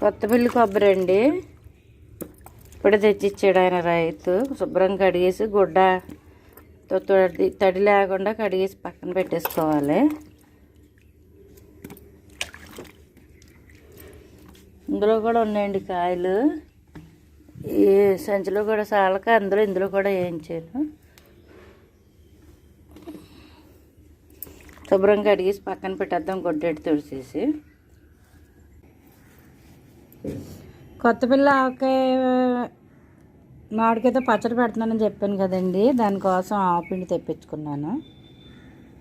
కొత్తపల్లి కొబ్బరి అండి. ఇప్పుడే తెచ్చిచ్చాడు ఆయన రైతు. శుభ్రం కడిగేసి గుడ్డ తడి తడి లేకుండా కడిగేసి పక్కన పెట్టేసుకోవాలి. ఇందులో కూడా ఉన్నాయండి కాయలు. ఈ సంచిలో కూడా సాలక అందులో ఇందులో కూడా వేయించాను. శుభ్రంగా కడిగేసి పక్కన పెట్టేద్దాం గొడ్డెట్టు తుడిచేసి కొత్త పిల్ల ఆవకాయ మామిడికాయతో పచ్చడి పెడుతున్నానని చెప్పాను కదండి. దానికోసం ఆవపిండి తెప్పించుకున్నాను.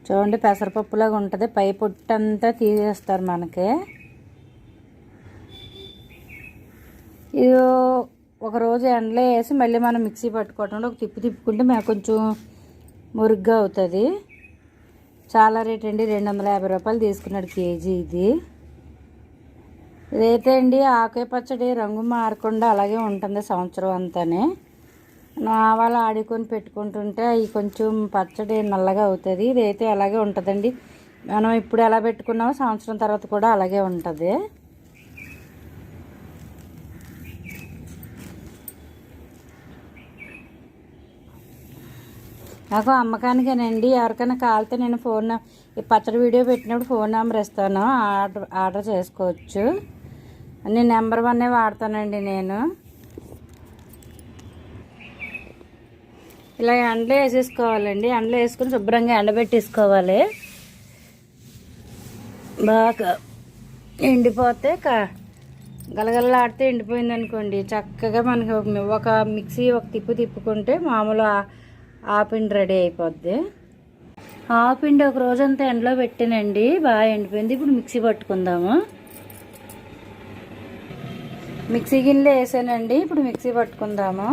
చూడండి పెసరపప్పులాగా ఉంటుంది. పై పొట్టంతా తీసేస్తారు మనకి. ఇది ఒకరోజు ఎండలో వేసి మళ్ళీ మనం మిక్సీ పట్టుకోవటంలో ఒక తిప్పి తిప్పుకుంటే మేము కొంచెం మురుగ్గా అవుతుంది. చాలా రేట్ అండి. రెండు వందల యాభై రూపాయలు తీసుకున్నాడు కేజీ ఇది. ఇదైతే అండి ఆకాయ పచ్చడి రంగు మారకుండా అలాగే ఉంటుంది సంవత్సరం అంతానే. ఆవాలు ఆడుకొని పెట్టుకుంటుంటే అవి కొంచెం పచ్చడి నల్లగా అవుతుంది. ఇదైతే అలాగే ఉంటుందండి. మనం ఇప్పుడు ఎలా పెట్టుకున్నామో సంవత్సరం తర్వాత కూడా అలాగే ఉంటుంది. నాకు అమ్మకానికేనండి. ఎవరికైనా కావాలితే నేను ఫోన్ ఈ పచ్చడి వీడియో పెట్టినప్పుడు ఫోన్ నెంబర్ ఇస్తాను. ఆర్డర్ ఆర్డర్ చేసుకోవచ్చు. నేను నెంబర్ వన్నే వాడతానండి నేను. ఇలా ఎండలో వేసేసుకోవాలండి. ఎండలో వేసుకుని శుభ్రంగా ఎండబెట్టేసుకోవాలి బాగా ఎండిపోతే గలగలలాడితే ఎండిపోయింది అనుకోండి. చక్కగా మనకి ఒక మిక్సీ ఒక తిప్పు తిప్పుకుంటే మామూలు ఆ- రెడీ అయిపోద్ది. ఆపిండి ఒక రోజంతా ఎండలో పెట్టానండి. బాగా ఎండిపోయింది. ఇప్పుడు మిక్సీ పట్టుకుందాము. మిక్సీ గిన్నెలో వేసానండి. ఇప్పుడు మిక్సీ పట్టుకుందాము.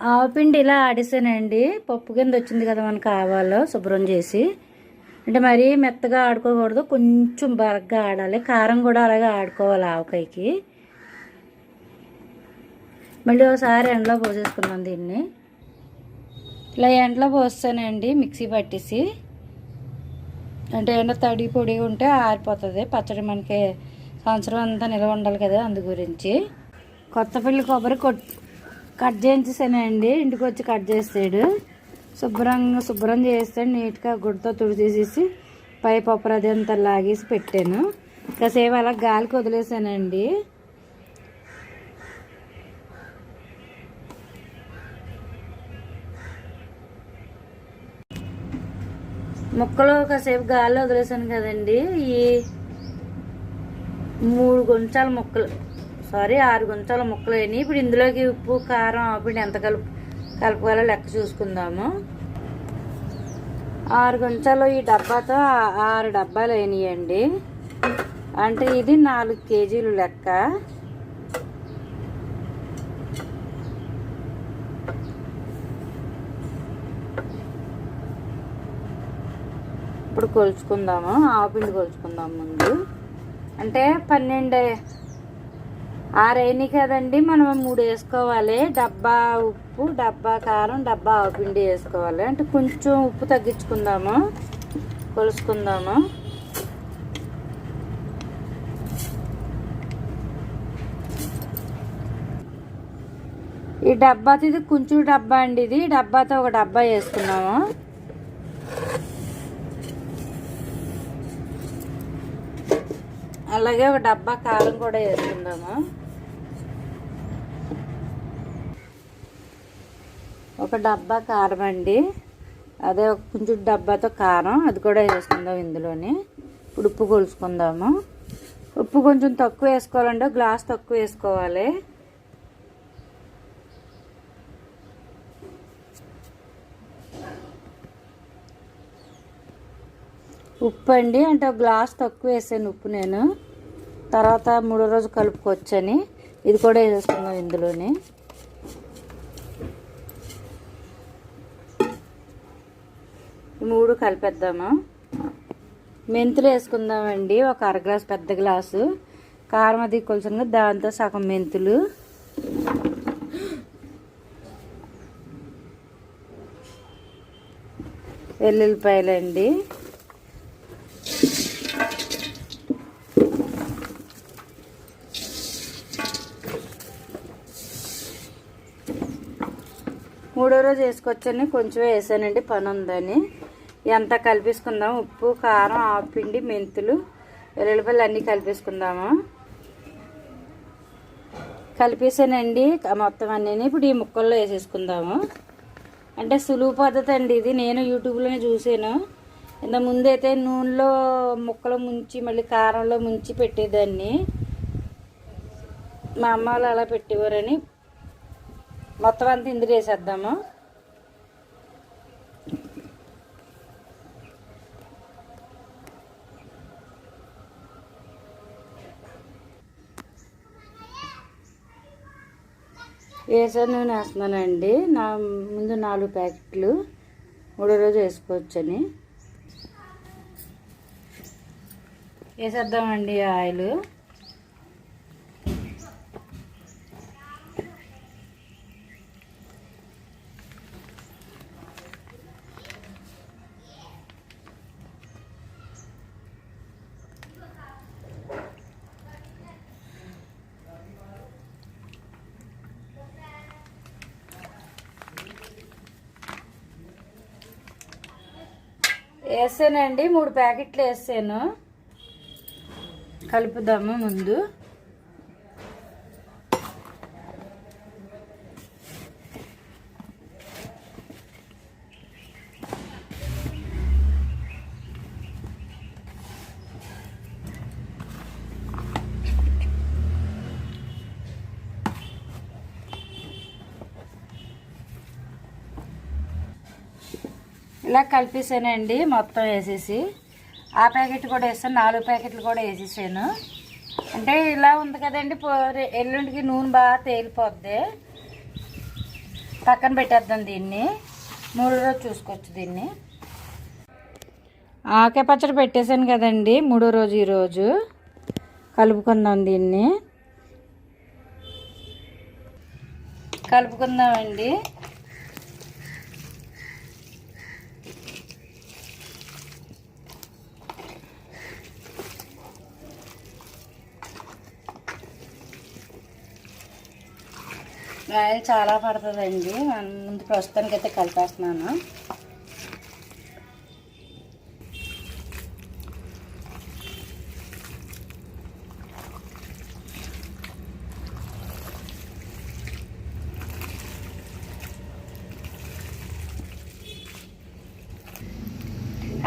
ఆవపిండి ఇలా ఆడిసానండి. పప్పు కింద వచ్చింది కదా మనకు ఆవాలో శుభ్రం చేసి. అంటే మరీ మెత్తగా ఆడుకోకూడదు కొంచెం బరగ్గా ఆడాలి. కారం కూడా అలాగే ఆడుకోవాలి ఆవకాయకి. మళ్ళీ ఒకసారి ఎండలో పోసేసుకున్నాం దీన్ని. ఇలా ఎండలో పోస్తానండి మిక్సీ పట్టేసి. అంటే ఎండ తడి పొడి ఉంటే ఆరిపోతుంది. పచ్చడి మనకి సంవత్సరం అంతా నిల్వ ఉండాలి కదా అందు గురించి. కొత్తపల్లి కొబ్బరి కొట్ కట్ చేయించేసానండి. ఇంటికి వచ్చి కట్ చేసాడు శుభ్రంగా శుభ్రం చేస్తే నీట్గా గుడ్డతో తుడిచేసేసి పై పప్పు అది లాగేసి పెట్టాను. కాసేపు అలా గాలికి వదిలేసానండి. ముక్కలు కాసేపు గాలి వదిలేసాను కదండి. ఈ మూడు గుంచాల ముక్కలు సారీ ఆరు గుంచాల ముక్కలు అయినాయి. ఇప్పుడు ఇందులోకి ఉప్పు కారం ఆపిడి ఎంత కలుపు కలుపుకోవాలో లెక్క చూసుకుందాము. ఆరు గుంచాలు ఈ డబ్బాతో ఆరు డబ్బాలు అయినాయండి. అంటే ఇది నాలుగు కేజీలు లెక్క. ఇప్పుడు కొలుచుకుందాము. ఆవుపిండి కొలుచుకుందాం ముందు. అంటే పన్నెండు ఆరైనాయి కదండి మనం మూడు వేసుకోవాలి. డబ్బా ఉప్పు డబ్బా కారం డబ్బా ఆవుపిండి వేసుకోవాలి. అంటే కొంచెం ఉప్పు తగ్గించుకుందాము కొలుసుకుందాము. ఈ డబ్బా ఇది కొంచెం డబ్బా అండి ఇది. డబ్బాతో ఒక డబ్బా వేసుకున్నాము అలాగే ఒక డబ్బా కారం కూడా వేసుకుందాము. ఒక డబ్బా కారం అండి. అదే ఒక కొంచెం డబ్బాతో కారం అది కూడా వేసుకుందాం ఇందులోని. ఇప్పుడు ఉప్పు కొలుసుకుందాము. ఉప్పు కొంచెం తక్కువ వేసుకోవాలంటే గ్లాస్ తక్కువ వేసుకోవాలి. ఉప్పు అండి అంటే ఒక గ్లాస్ తక్కువ వేసాను ఉప్పు నేను. తర్వాత మూడో రోజు కలుపుకొచ్చని ఇది కూడా వేసేసుకుందాం ఇందులోనే. మూడు కలిపేద్దాము. మెంతులు వేసుకుందామండి. ఒక అర గ్లాస్ పెద్ద గ్లాసు. కారం అది కొంచెం దాంతో సగం మెంతులు. వెల్లుల్లిపాయలండి. మూడో రోజు వేసుకొచ్చని కొంచెం వేసానండి. పని ఉందని. ఎంత కలిపేసుకుందాం? ఉప్పు కారం ఆపిండి మెంతులు వెల్లుల్లిపల్లి అన్నీ కలిపేసుకుందాము? కలిపేసానండి. మొత్తం అన్నీ ఇప్పుడు ఈ ముక్కల్లో వేసేసుకుందాము. అంటే సులువు పద్ధతి అండి ఇది. నేను యూట్యూబ్లోనే చూసాను. ఇంత ముందైతే నూనెలో ముక్కలు ముంచి మళ్ళీ కారంలో ముంచి పెట్టేదాన్ని. మా అమ్మ వాళ్ళు అలా పెట్టేవారని. మొత్తం అంతా ఇందులో వేసేద్దాము. వేసాను నూనె వేస్తున్నానండి. నా ముందు నాలుగు ప్యాకెట్లు మూడో రోజు వేసుకోవచ్చని. వేసేద్దామండి ఆయిల్. వేసానండి మూడు ప్యాకెట్లు వేసాను కలుపుదాము ముందు. ఇలా కలిపేసానండి మొత్తం వేసేసి. ఆ ప్యాకెట్ కూడా వేసాను నాలుగు ప్యాకెట్లు కూడా వేసేసాను. అంటే ఇలా ఉంది కదండి. ఎల్లుండికి నూనె బాగా తేలిపోద్ది. పక్కన పెట్టేద్దాం దీన్ని. మూడు రోజు చూసుకోవచ్చు దీన్ని. ఆకే పచ్చడి పెట్టేశాను కదండి. మూడో రోజు ఈరోజు కలుపుకుందాం దీన్ని. కలుపుకుందామండి. ఆయిల్ చాలా పడుతుందండి. ముందు ప్రస్తుతానికి అయితే కలిపేస్తున్నాను.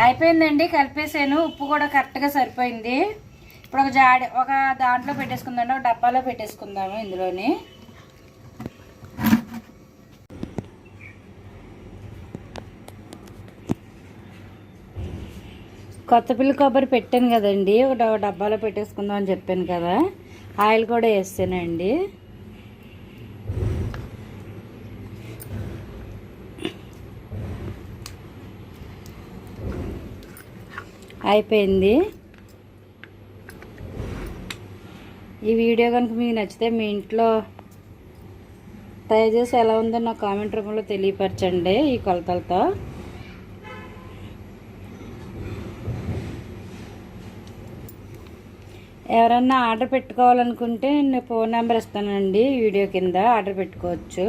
అయిపోయిందండి కలిపేసాను. ఉప్పు కూడా కరెక్ట్గా సరిపోయింది. ఇప్పుడు ఒక జాడి ఒక దాంట్లో పెట్టేసుకుందాం ఒక డబ్బాలో పెట్టేసుకుందాము ఇందులోని. కొత్త పిల్లి కొబ్బరి పెట్టాను కదండి. ఒక డబ్బాలో పెట్టేసుకుందాం అని చెప్పాను కదా. ఆయిల్ కూడా వేస్తానండి. అయిపోయింది. ఈ వీడియో కనుక మీకు నచ్చితే మీ ఇంట్లో తయారు చేసి ఎలా ఉందో నా కామెంట్ రూపంలో తెలియపరచండి ఈ కొలతలతో. ఎవరన్నా ఆర్డర్ పెట్టుకోవాలనుకుంటే నేను ఫోన్ నెంబర్ ఇస్తానండి వీడియో కింద ఆర్డర్ పెట్టుకోవచ్చు.